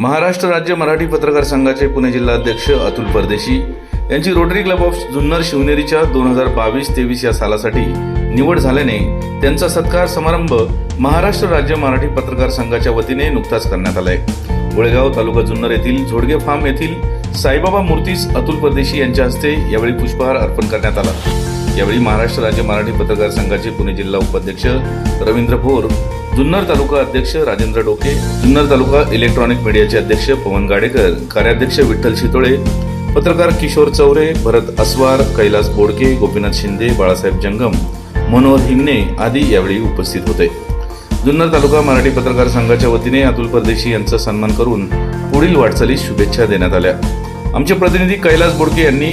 महाराष्ट्र राज्य मराठी पत्रकार संघाचे पुणे जिल्हा अध्यक्ष अतुल परदेशी यांची रोटरी क्लब ऑफ जुन्नर शिवनेरीच्या दोन हजार बावीस तेवीस या सालासाठी निवड झाल्याने त्यांचा सत्कार समारंभ महाराष्ट्र राज्य मराठी पत्रकार संघाच्या वतीने नुकताच करण्यात आलाय. गोळेगाव तालुका जुन्नर येथील झोडगे फार्म येथील साईबाबा मूर्तीस अतुल परदेशी यांच्या हस्ते यावेळी पुष्पहार अर्पण करण्यात आला. यावेळी महाराष्ट्र राज्य मराठी पत्रकार संघाचे पुणे जिल्हा उपाध्यक्ष रवींद्र भोर जुन्नर तालुका अध्यक्ष राजेंद्र डोके जुन्नर तालुका इलेक्ट्रॉनिक मीडियाचे अध्यक्ष पवन गाडेकर कार्याध्यक्ष विठ्ठल शितोळे पत्रकार किशोर चौरे भरत अस्वार कैलास बोडके गोपीनाथ शिंदे बाळासाहेब जंगम मनोहर हिंगणे आदी यावेळी उपस्थित होते. जुन्नर तालुका मराठी पत्रकार संघाच्या वतीने अतुल परदेशी यांचा सन्मान करून पुढील वाटचालीस शुभेच्छा देण्यात आल्या. आमचे प्रतिनिधी कैलास बोडके यांनी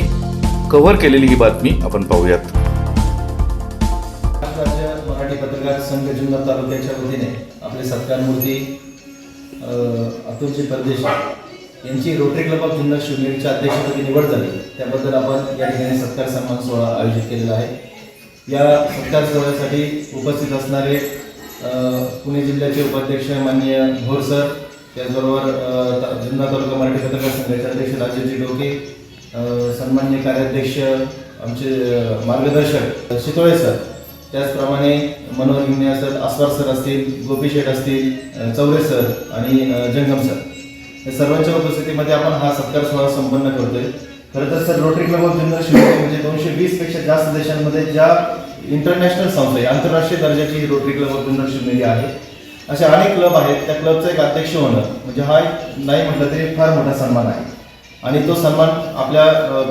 कव्हर केलेली ही बातमी आपण पाहूयात. पत्रकार संघ जुन्नर तालुक्याच्या वतीने आपले सत्कार मूर्ती अतुलजी परदेशी यांची रोटरी क्लब ऑफ जुन्नर शिवनेरीच्या अध्यक्षपदी निवड झाली. त्याबद्दल आपण या ठिकाणी सत्कार सन्मान सोहळा आयोजित केलेला आहे. या सत्कार सोहळ्यासाठी उपस्थित असणारे पुणे जिल्ह्याचे उपाध्यक्ष माननीय भोर सर त्याचबरोबर जुन्नर तालुका मराठी पत्रकार संघाचे अध्यक्ष राजेशजी डोके सन्मान्य कार्याध्यक्ष आमचे मार्गदर्शक शितोळे सर त्याचप्रमाणे मनोहर हिंगणे सर आस्वार सर असतील गोपी शेठ असतील चौरे सर आणि जंगम सर. या सर्वांच्या उपस्थितीमध्ये आपण हा सत्कार सोहळा संपन्न करतोय. खरं तर sir Rotary Club of general शिवाय म्हणजे दोनशे वीसपेक्षा जास्त देशांमध्ये ज्या इंटरनॅशनल संस्था आहे आंतरराष्ट्रीय दर्जाची ही Rotary Club of general Shivneri आहे असे अनेक क्लब आहेत. त्या क्लबचा एक अध्यक्ष होणं म्हणजे हा एक नाही म्हटलं तरी फार मोठा सन्मान आहे. आणि तो सन्मान आपल्या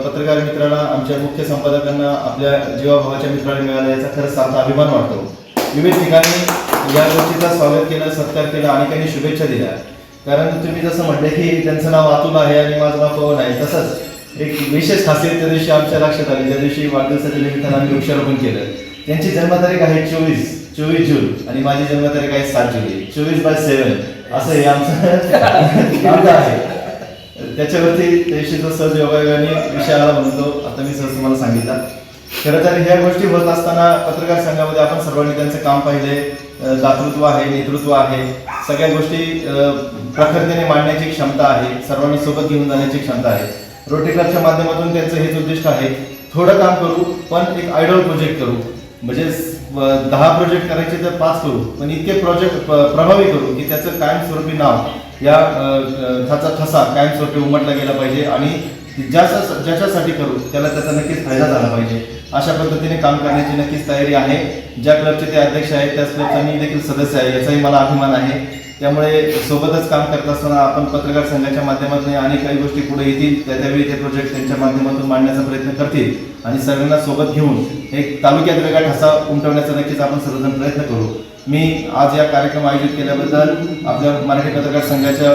पत्रकार मित्रांना आमच्या मुख्य संपादकांना आपल्या जीवाभावाच्या मित्रांना मिळाला याचा खरंच सार्थ अभिमान वाटतो. विविध ठिकाणी या गोष्टीचा स्वागत केलं सत्कार केला अनेकांनी शुभेच्छा दिल्या. कारण तुम्ही जसं म्हटलं की त्यांचं नाव अतुल आहे आणि माझं नाव पवन आहे तसंच एक विशेष खासियत त्या दिवशी आमच्या लक्षात आली. ज्या दिवशी वाढदिवसाच्या निमित्तानं आम्ही वृक्षारोपण केलं. त्यांची जन्मतारीख आहे चोवीस चोवीस जून आणि माझी जन्मतारीख आहे सात जुलै. चोवीस बाय सेवन असं हे आमचं आहे. त्याच्यावरती त्याविषयीचा सहज योगायोगाने विषय आला म्हणून तो आता मी सहज तुम्हाला सांगितला. खरं तर ह्या गोष्टी होत असताना पत्रकार संघामध्ये आपण सर्वांनी त्यांचं काम पाहिले दातृत्व आहे नेतृत्व आहे. सगळ्या गोष्टी प्रखरतेने मांडण्याची क्षमता आहे. सर्वांनी सोबत घेऊन जाण्याची क्षमता आहे. रोटरी क्लबच्या माध्यमातून त्यांचं हेच उद्दिष्ट आहे. थोडं काम करू पण एक आयडॉल प्रोजेक्ट करू. म्हणजे दहा प्रोजेक्ट करायचे तर पाच करू. पण इतके प्रोजेक्ट प्रभावी करू की त्याचं कायमस्वरूपी नाव या ठसा त्याचा ठसा कायमस्वरूपी उमटला गेला पाहिजे आणि ज्याचा ज्याच्यासाठी करू त्याला त्याचा नक्कीच फायदा झाला पाहिजे. अशा पद्धतीने काम करण्याची नक्कीच तयारी आहे. ज्या क्लबचे ते अध्यक्ष आहेत त्याच क्लबचा मी देखील सदस्य आहे याचाही मला अभिमान आहे. त्यामुळे सोबतच काम करत असताना आपण पत्रकार संघाच्या माध्यमातून अनेक काही गोष्टी पुढे येतील. त्या त्यावेळी ते प्रोजेक्ट त्यांच्या माध्यमातून मांडण्याचा प्रयत्न करतील. आणि सगळ्यांना सोबत घेऊन एक तालुक्यात वेगळा ठसा उमटवण्याचा नक्कीच आपण सर्वजण प्रयत्न करू. मी आज या कार्यक्रम आयोजित केल्याबद्दल आपल्या मराठी पत्रकार संघाच्या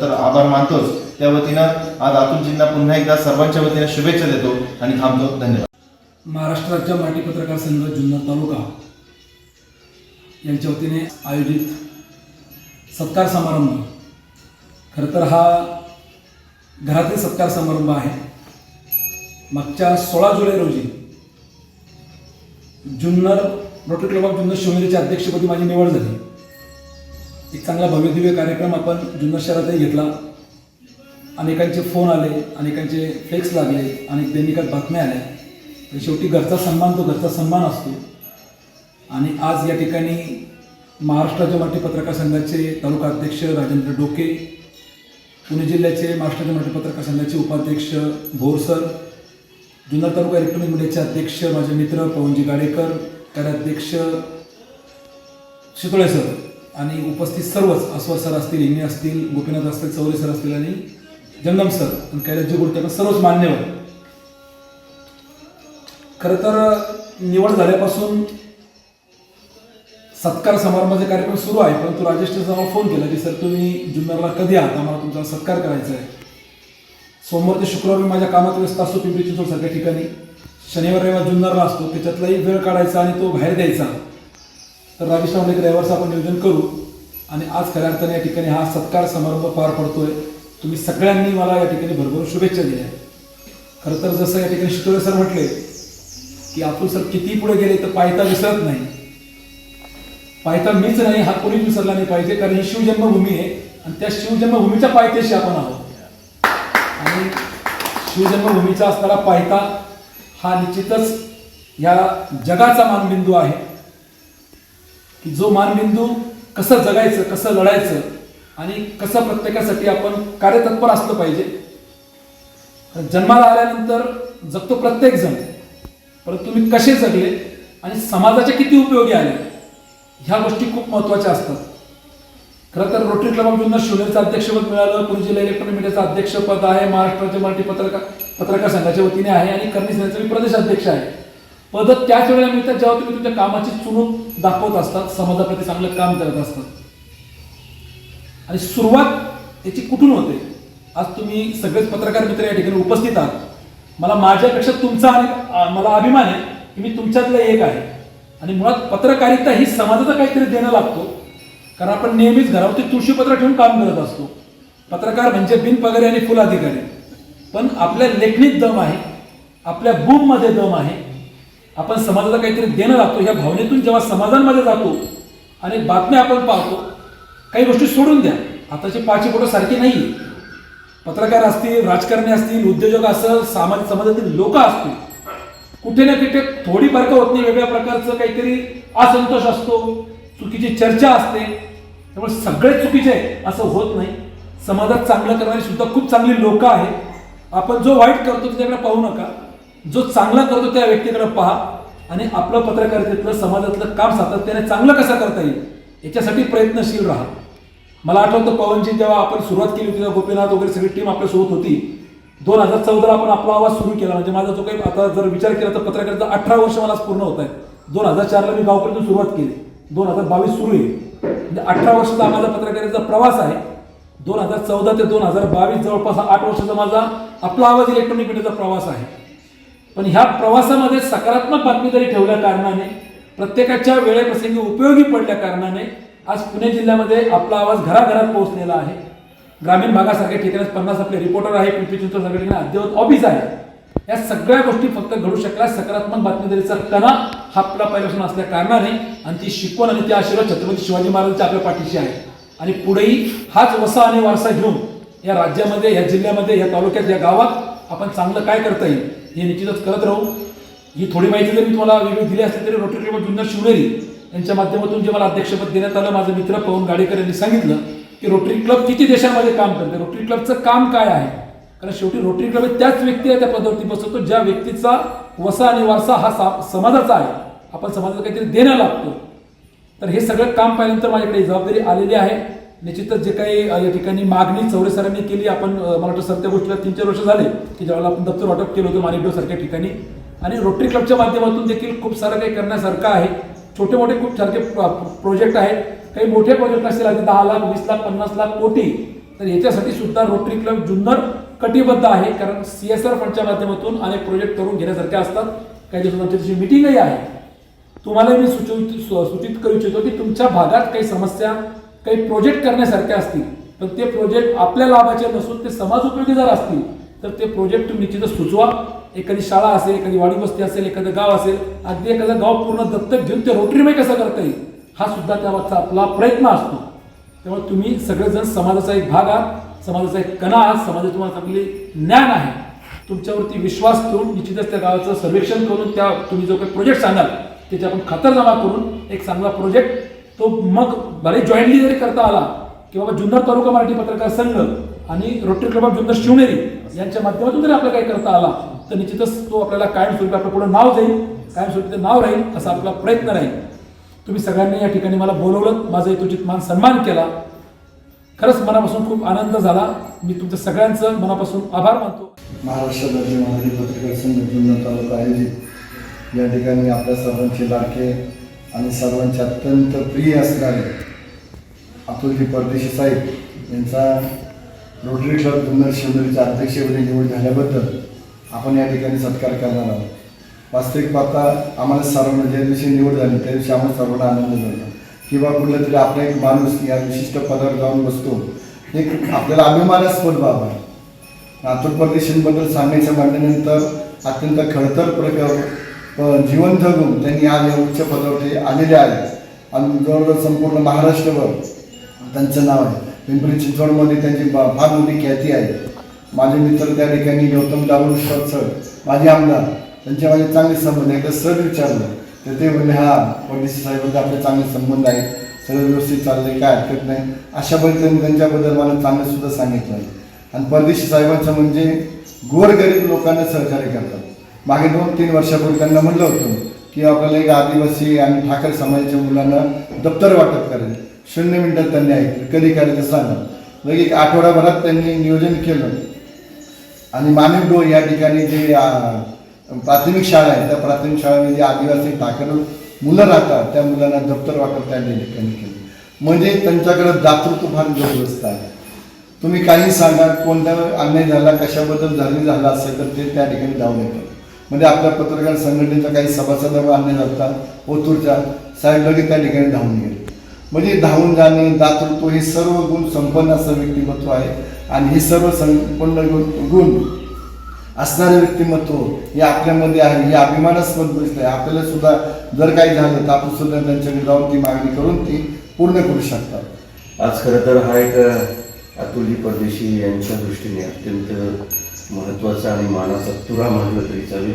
तर आभार मानतोच. त्या वतीनं आज अतुलजींना पुन्हा एकदा सर्वांच्या वतीने शुभेच्छा देतो आणि थांबतो. धन्यवाद. महाराष्ट्र राज्य मराठी पत्रकार संघ जुन्नर तालुका यांच्या वतीने आयोजित सत्कार समारंभ. खरं तर हा घरातील सत्कार समारंभ आहे. मागच्या सोळा जुलै रोजी Junnar Rotary Club of Junnar शिवनेरीच्या अध्यक्षपदी माझी निवड झाली. एक चांगला भव्यदिव्य कार्यक्रम आपण जुन्नर शहरातही घेतला. अनेकांचे फोन आले अनेकांचे फ्लेक्स लागले अनेक दैनिकात बातम्या आल्या. शेवटी घरचा सन्मान तो घरचा सन्मान असतो. आणि आज या ठिकाणी महाराष्ट्राच्या मराठी पत्रकार संघाचे तालुका अध्यक्ष राजेंद्र डोके पुणे जिल्ह्याचे महाराष्ट्राच्या मराठी पत्रकार संघाचे उपाध्यक्ष भोरसर जुन्नर तालुका इलेक्ट्रॉनिक मीडियाचे अध्यक्ष माझे मित्र पवनजी गाडेकर कार्याध्यक्ष शितोळे सर आणि उपस्थित सर्वच अस्वर सर असतील हिंगे असतील गोपीनाथ असतील चौरे सर असतील आणि जंगम सर आणि कैलासजी बोलताना सर्वच मान्यवर. खरं तर निवड झाल्यापासून सत्कार समारंभाचे कार्यक्रम सुरू आहे परंतु राजेश टेसला फोन केला की सर तुम्ही जुन्नरला कधी आहात? आम्हाला तुमचा सत्कार करायचा आहे. सोमवार ते शुक्रवार माझ्या कामात व्यस्त असतो पिंपरी चिंचवड सारख्या ठिकाणी. शनिवार रविवार जुन्नरला असतो. त्याच्यातलाही वेळ काढायचा आणि तो बाहेर द्यायचा. तर राजेश म्हणले यावरचं आपण नियोजन करू. आणि आज खऱ्या अर्थाने या ठिकाणी हा सत्कार समारंभ पार पडतोय. तुम्ही सगळ्यांनी मला या ठिकाणी भरभरून शुभेच्छा दिल्या. खरं तर जसं या ठिकाणी शितोळे सर म्हटले की अतुल सर किती पुढे गेले तर पायता विसरत नाही. पायता मीच नाही हा कोणीच विसरला नाही पाहिजे कारण ही शिवजन्मभूमी आहे. आणि त्या शिवजन्मभूमीच्या पायथ्याशी आपण आहोत. आणि शिवजन्मभूमीचा असणारा पायथा हा निश्चितच या जगाचा मानबिंदू आहे. की जो मानबिंदू कसं जगायचं कसं लढायचं आणि कसं प्रत्येकासाठी आपण कार्यतत्पर असलं पाहिजे. जन्माला आल्यानंतर जगतो प्रत्येक जण परंतु तुम्ही कसे जगले आणि समाजाचे किती उपयोगी आले ह्या गोष्टी खूप महत्त्वाच्या असतात. खरं तर रोटरी क्लब ऑफ जुन्नर शिवनेरचं अध्यक्षपद मिळालं पुणे जिल्हा इलेक्ट्रॉनिक मीडियाचं अध्यक्षपद आहे महाराष्ट्राचे मराठी पत्रकार पत्रकार संघाच्या वतीने आहे आणि करणी सेनेचा मी प्रदेशाध्यक्ष आहे. पद त्याच वेळेला मिळतात जेव्हा तुम्ही तुमच्या कामाची चुणूक दाखवत असतात समाजाप्रती चांगलं काम करत असतात. आणि सुरुवात याची कुठून होते? आज तुम्ही सगळेच पत्रकार मित्र या ठिकाणी उपस्थित आहात. मला माझ्यापेक्षा तुमचा आणि मला अभिमान आहे की मी तुमच्यातलं एक आहे. आणि मुळात पत्रकारिता ही समाजाचा काहीतरी देणं लागतो. कारण आपण नेहमीच घरावरती तुळशीपत्र ठेवून काम करत असतो. पत्रकार म्हणजे बिनपगारी आणि फुल अधिकारी पण आपल्या लेखणीत दम आहे आपल्या बूममध्ये दम आहे. आपण समाजाला काहीतरी देणं लागतो ह्या भावनेतून जेव्हा समाजांमध्ये जातो आणि बातम्या आपण पाहतो काही गोष्टी सोडून द्या. आताची पाची फोटो सारखी नाही पत्रकार असतील राजकारणी असतील उद्योजक असेल सामाजिक समाजातील लोक असतील कुठे ना कुठे थोडी फरक होत नाही वेगळ्या प्रकारचं काहीतरी असंतोष असतो चुकीची चर्चा असते. त्यामुळे सगळे चुकीचे आहे असं होत नाही. समाजात चांगलं करणारी सुद्धा खूप चांगली लोक आहेत. आपण जो वाईट करतो त्याच्याकडे पाहू नका. जो चांगला करतो त्या व्यक्तीकडे पहा. आणि आपलं पत्रकारितेतलं समाजातलं काम सातत्याने चांगलं कसं करता येईल याच्यासाठी प्रयत्नशील राहा. मला आठवतं पवनजी जेव्हा आपण सुरुवात केली होती तेव्हा गोपीनाथ वगैरे सगळी टीम आपल्यासोबत होती. दोन हजार चौदाला आपण आपला आवाज सुरू केला. म्हणजे माझा जो काही आता जर विचार केला तर पत्रकारिता अठरा वर्ष मला पूर्ण होत आहे दोन हजार चारला मी गावपर्यंत सुरुवात केली. दोन हजार बावीस सुरू आहे. म्हणजे अठरा वर्षाचा माझा पत्रकारितेचा प्रवास आहे. दोन हजार चौदा ते दोन हजार बावीस जवळपास आठ वर्षाचा माझा आपला आवाज इलेक्ट्रॉनिक मीडियाचा प्रवास आहे. पण ह्या प्रवासामध्ये सकारात्मक बातमी जरी ठेवल्या कारणाने प्रत्येकाच्या वेळेप्रसंगी उपयोगी पडल्या कारणाने आज पुणे जिल्ह्यामध्ये आपला आवाज घराघरात पोहोचलेला आहे. ग्रामीण भागासारख्या ठिकाणी पन्नास आपले रिपोर्टर आहे पिंपरी चिंचवड सगळ्या ठिकाणी अद्ययावत ऑफिस आहे. या सगळ्या गोष्टी फक्त घडू शकल्या सकारात्मक बातमीदारीचा कणा हा आपला पहिल्यापासून असल्या कारणाने आणि ती शिकवण आणि ती आशीर्वाद छत्रपती शिवाजी महाराजांच्या आपल्या पाठीशी आहे. आणि पुढेही हाच वसा आणि वारसा घेऊन या राज्यामध्ये या जिल्ह्यामध्ये या तालुक्यात या गावात आपण चांगलं काय करता येईल हे निश्चितच करत राहू. ही थोडी माहिती जर मी तुम्हाला वेगळी दिली असली तरी रोटरी क्लब जुन्नर शिवनेरी यांच्या माध्यमातून जे मला अध्यक्षपद देण्यात आलं माझा मित्र पवन गाडेकर यांनी सांगितलं की रोटरी क्लब किती देशांमध्ये काम करते रोटरी क्लबचं काम काय आहे? कारण शेवटी रोटरी क्लब त्याच व्यक्ती आहे त्या पदावरती बसवतो ज्या व्यक्तीचा वसा आणि वारसा हा सा- समाजाचा आहे. आपण समाजाला काहीतरी देणं लागतो. तर हे सगळं काम पाहिल्यानंतर माझ्याकडे जबाबदारी आलेली आहे. निश्चितच जे काही या ठिकाणी मागणी चौरे सरांनी केली आपण मला वाटतं सर त्या गोष्टीला तीन चार वर्ष झाले की ज्यावेळेला आपण दप्तर वाटप केलं होतं मानिडो सारख्या ठिकाणी. आणि रोटरी क्लबच्या माध्यमातून देखील खूप सारं काही करण्यासारखं आहे. छोटे मोठे खूप सारखे प्रोजेक्ट आहेत. काही मोठे प्रोजेक्ट असतील अगदी दहा लाख वीस लाख पन्नास लाख कोटी तर याच्यासाठी सुद्धा रोटरी क्लब जुन्नर कटिबद्ध आहे. कारण सी एस आर फंडच्या माध्यमातून अनेक प्रोजेक्ट करून घेण्यासारखे असतात. काही दिवसात आमची मिटिंगही आहे तुम्हाला मी सुचवित सु- सूचित करू इच्छितो की तुमच्या भागात काही समस्या काही प्रोजेक्ट करण्यासारख्या असतील पण ते प्रोजेक्ट आपल्या लाभाचे नसून ते समाज उपयोगी जर असतील तर ते प्रोजेक्ट तुम्ही निश्चितच सुचवा. एखादी शाळा असेल एखादी वाडी वस्ती असेल एखादं गाव असेल अगदी एखादं गाव पूर्ण दत्तक घेऊन ते रोटरीमय कसं करता येईल? हा सुद्धा त्यामागचा आपला प्रयत्न असतो. त्यामुळे तुम्ही सगळेजण समाजाचा एक भाग आहात समाजाचा एक कणा आहात समाजात तुम्हाला चांगले ज्ञान आहे. तुमच्यावरती विश्वास ठेवून निश्चितच त्या गावाचं सर्वेक्षण करून त्या तुम्ही जो काही प्रोजेक्ट सांगाल त्याची आपण खतर जमा करून एक चांगला प्रोजेक्ट तो मग भले जॉईंटली जरी करता आला की बाबा जुन्नर तालुका मराठी पत्रकार संघ आणि Rotary Club of Junnar Shivneri यांच्या माध्यमातून जरी आपल्याला काही करता आला तर निश्चितच तो आपल्याला कायमस्वरूपी आपलं पुढे नाव जाईल कायमस्वरूपी ते नाव राहील असा आपला प्रयत्न राहील. तुम्ही सगळ्यांनी या ठिकाणी मला बोलवलं माझा तुझित मान सन्मान केला. खरंच मनापासून खूप आनंद झाला. मी तुमच्या सगळ्यांचं मनापासून आभार मानतो. महाराष्ट्र राज्य मराठी पत्रकार संघ जुन्नर तालुका आयोजित या ठिकाणी आपल्या सर्वांचे लाडके आणि सर्वांचे अत्यंत प्रिय असणारे अतुलजी परदेशी साहेब यांचा रोटरी क्लब जुन्नर शिवनेरीच्या अध्यक्षपदी निवड झाल्याबद्दल आपण या ठिकाणी सत्कार करणार आहोत. वास्तविक पाहता आम्हाला सर्वांना ज्या दिवशी निवड झाली त्या दिवशी आम्हाला सर्वांना आनंद झाला. किंवा कुठला तरी आपला एक माणूस या विशिष्ट पदावर जाऊन बसतो. एक आपल्याला अभिमानास्पद बाब आहे. नातूर परदेशींबद्दल सांगायचं म्हटल्यानंतर अत्यंत खडतर प्रकार जीवन जगून त्यांनी आज या उच्च पदावरती आलेले आहेत. आणि जवळजवळ संपूर्ण महाराष्ट्रभर त्यांचं नाव आहे. पिंपरी चिंचवडमध्ये त्यांची बा- फार मोठी ख्याती आहे. माझे मित्र त्या ठिकाणी गौतम दारू सर माझे आमदार त्यांचे माझे चांगले संबंध आहे एकदा सर विचारलं तर ते म्हणले हा परदेशी साहेबांचे आपले चांगले संबंध आहेत. सगळं व्यवस्थित चाललंय काय हरकत नाही. अशा पद्धतीने त्यांच्याबद्दल मला चांगलं सुद्धा सांगितलं. आहे आणि परदेशी साहेबांचं म्हणजे गोरगरीब लोकांना सहकार्य करतात. मागे दोन तीन वर्षापूर्वी त्यांना म्हणलं होतं की आपल्याला एक आदिवासी आणि ठाकर समाजाच्या मुलांना दप्तर वाटप करायचं शून्य मिनिटात त्यांनी ऐकलं. कधी करायचं सांगा मग एक आठवड्याभरात त्यांनी नियोजन केलं. आणि मानव डोळ या ठिकाणी जे प्राथमिक शाळा आहे त्या प्राथमिक शाळेमध्ये जे आदिवासी ठाकर मुलं राहतात त्या मुलांना दप्तर वाटप त्या ठिकाणी केलं. म्हणजे त्यांच्याकडे दातृत्व फार जबरदस्त आहे. तुम्ही काही सांगा कोणता अन्याय झाला कशाबद्दल झाली झाला असेल तर ते त्या ठिकाणी जाऊ येतात म्हणजे आपल्या पत्रकार संघटनेचा काही सभासदांवर आणले जातात ओतूरच्या साहेब लगेच त्या ठिकाणी धावून गेले. म्हणजे धावून जाणे दातृत्व हे सर्व गुण संपन्न असं व्यक्तिमत्व आहे. आणि हे सर्व संपन्न गुण गुण असणारे व्यक्तिमत्व हे आपल्यामध्ये आहे. हे अभिमानास्पद गोष्ट आहे. आपल्याला सुद्धा जर काही झालं तर आपण सुद्धा त्यांच्याकडे जाऊन ती मागणी करून ती पूर्ण करू शकतात. आज खरं तर हा एक अतुलजी परदेशी यांच्या दृष्टीने अत्यंत महत्त्वाचा आणि मानाचा तुरा म्हटलं तरी चालेल.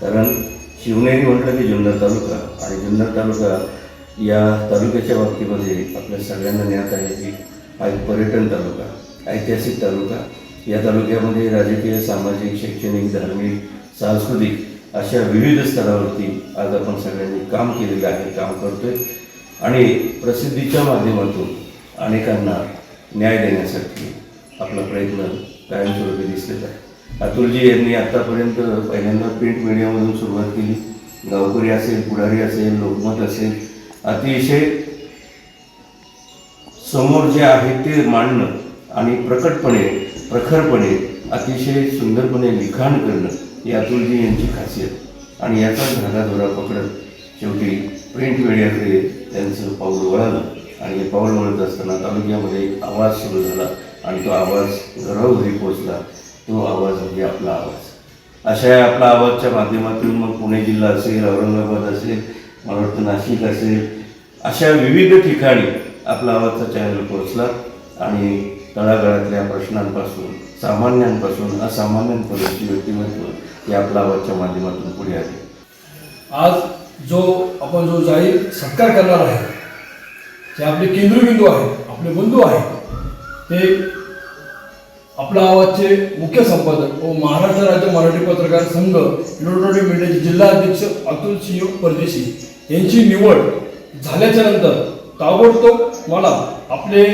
कारण शिवनेरी म्हटलं की जुन्नर तालुका. आणि जुन्नर तालुका या तालुक्याच्या बाबतीमध्ये आपल्या सगळ्यांना ज्ञात आहे की हा एक पर्यटन तालुका ऐतिहासिक तालुका. या तालुक्यामध्ये राजकीय सामाजिक शैक्षणिक धार्मिक सांस्कृतिक अशा विविध स्तरावरती आज आपण सगळ्यांनी काम केलेलं आहे काम करतोय. आणि प्रसिद्धीच्या माध्यमातून अनेकांना न्याय देण्यासाठी आपला प्रयत्न कायमस्वरूपी दिसलेत आहे अतुलजी यांनी आत्तापर्यंत पहिल्यांदा प्रिंट मीडियामधून सुरुवात केली. गावकरी असेल पुढारी असेल लोकमत असेल अतिशय समोर जे आहे ते मांडणं आणि प्रकटपणे प्रखरपणे अतिशय सुंदरपणे लिखाण करणं ही अतुलजी यांची खासियत. आणि याचाच धागाधोरा पकडत शेवटी प्रिंट मीडियाकडे त्यांचं पाऊल वळालं. आणि हे पाऊल वळत असताना तालुक्यामध्ये एक आवाज सुरू झाला आणि तो आवाज घरोघरी पोचला तो आवाज म्हणजे आपला आवाज. अशा आपला आवाजच्या माध्यमातून मग पुणे जिल्हा असेल औरंगाबाद असेल मला वाटतं नाशिक असेल अशा विविध ठिकाणी आपला आवाजचा चॅनल पोहोचला. आणि तळागाळातल्या प्रश्नांपासून सामान्यांपासून असामान्यांपर्यंतची व्यक्तिमत्व हे आपल्या आवाजच्या माध्यमातून पुढे आले. आज जो आपण जो जाहीर सत्कार करणार आहे ते आपले केंद्रबिंदू आहेत आपले बंधू आहेत. ते आपला आवाजचे मुख्य संपादक व महाराष्ट्र राज्य मराठी पत्रकार संघ इलेक्ट्रॉनिक मीडियाचे जिल्हा अध्यक्ष अतुल सिंह परदेशी यांची निवड झाल्याच्यानंतर ताबडतोब मला आपले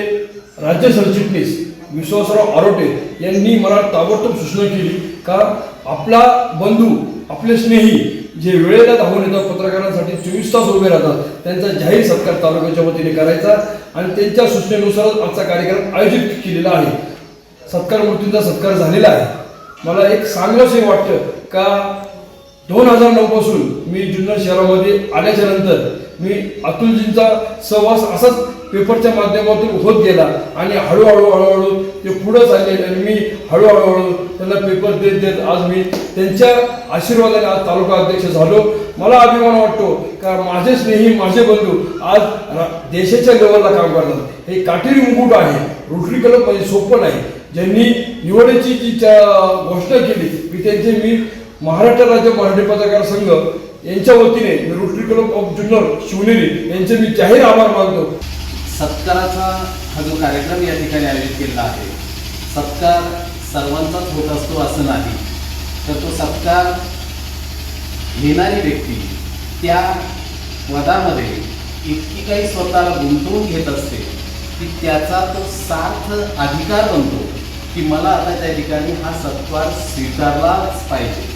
राज्य सरचिटणीस विश्वासराव आरोटे यांनी मला ताबडतोब सूचना केली का आपला बंधू आपले स्नेही जे वेळेला धावून येतात पत्रकारांसाठी चोवीस तास उभे राहतात. त्यांचा जाहीर सत्कार तालुक्याच्या वतीने करायचा आणि त्यांच्या सूचनेनुसारच आजचा कार्यक्रम आयोजित केलेला आहे. सत्कार मूर्तींचा सत्कार झालेला आहे. मला एक चांगलंच हे वाटतं का दोन हजार नऊ पासून मी जुन्नर शहरामध्ये आल्याच्यानंतर मी अतुलजींचा सहवास असाच पेपरच्या माध्यमातून होत गेला. आणि हळूहळू हळूहळू ते पुढं चालले आणि मी हळूहळूहळू त्यांना पेपर देत देत आज मी त्यांच्या आशीर्वादाने आज तालुका अध्यक्ष झालो. मला अभिमान वाटतो का माझे स्नेही माझे बंधू आज देशाच्या लेवलला काम करतात. हे काटेरी मुकुट आहे. रोटरी क्लब म्हणजे सोपं नाही. ज्यांनी निवडीची जी घोषणा केली मी त्यांचे मी महाराष्ट्र राज्य मराठी पत्रकार संघ यांच्या वतीने Rotary Club of Junnar Shivneri यांचे मी जाहीर आभार मानतो. सत्काराचा हा जो कार्यक्रम या ठिकाणी आयोजित केलेला आहे सत्कार सर्वांचाच होत असतो असं नाही तर तो सत्कार घेणारी व्यक्ती त्या पदामध्ये इतकी काही स्वतःला गुंतवून घेत असते की त्याचा तो सार्थ अधिकार बनतो की मला आता त्या ठिकाणी हा सत्कार स्वीकारलाच पाहिजे.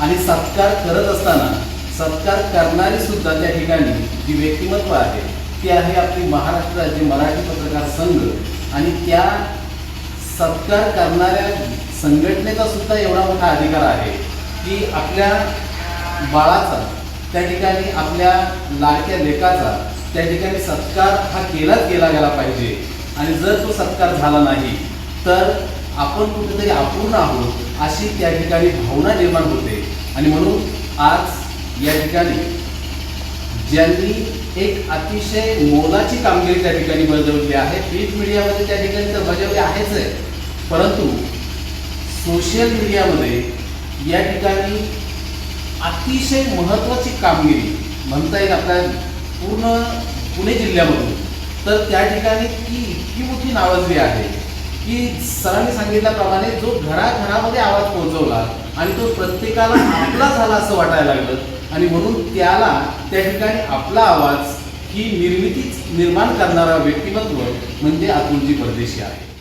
आणि सत्कार करत असताना सत्कार करणारी सुद्धा त्या ठिकाणी जी व्यक्तिमत्व आहे ती आहे आपली महाराष्ट्र राज्य मराठी पत्रकार संघ. आणि त्या सत्कार करणाऱ्या संघटनेचा सुद्धा एवढा मोठा अधिकार आहे की आपल्या बाळाचा त्या ठिकाणी आपल्या लाडक्या लेखाचा त्या ठिकाणी सत्कार हा केलाच केला गेला पाहिजे. आणि जर तो सत्कार झाला नाही तर आपण कुठेतरी अपूर्ण आहोत अशी त्या ठिकाणी भावना निर्माण होते. आणि म्हणून आज या ठिकाणी ज्यांनी एक अतिशय मोलाची कामगिरी त्या ठिकाणी बजावली आहे. प्रिंट मीडियामध्ये त्या ठिकाणी तर बजावली आहेच आहे. परंतु सोशल मीडियामध्ये या ठिकाणी अतिशय महत्त्वाची कामगिरी म्हणता येईल आपल्या पूर्ण पुणे जिल्ह्यामधून. तर त्या ठिकाणी ती इतकी मोठी नावाजली आहे की सरांनी सांगितल्याप्रमाणे जो घराघरामध्ये आवाज पोहोचवला आणि तो प्रत्येकाला आपला झाला असं वाटायला लागलं आणि म्हणून त्याला त्या ठिकाणी आपला आवाज ही निर्मितीच निर्माण करणारा व्यक्तिमत्व म्हणजे अतुलजी परदेशी आहे.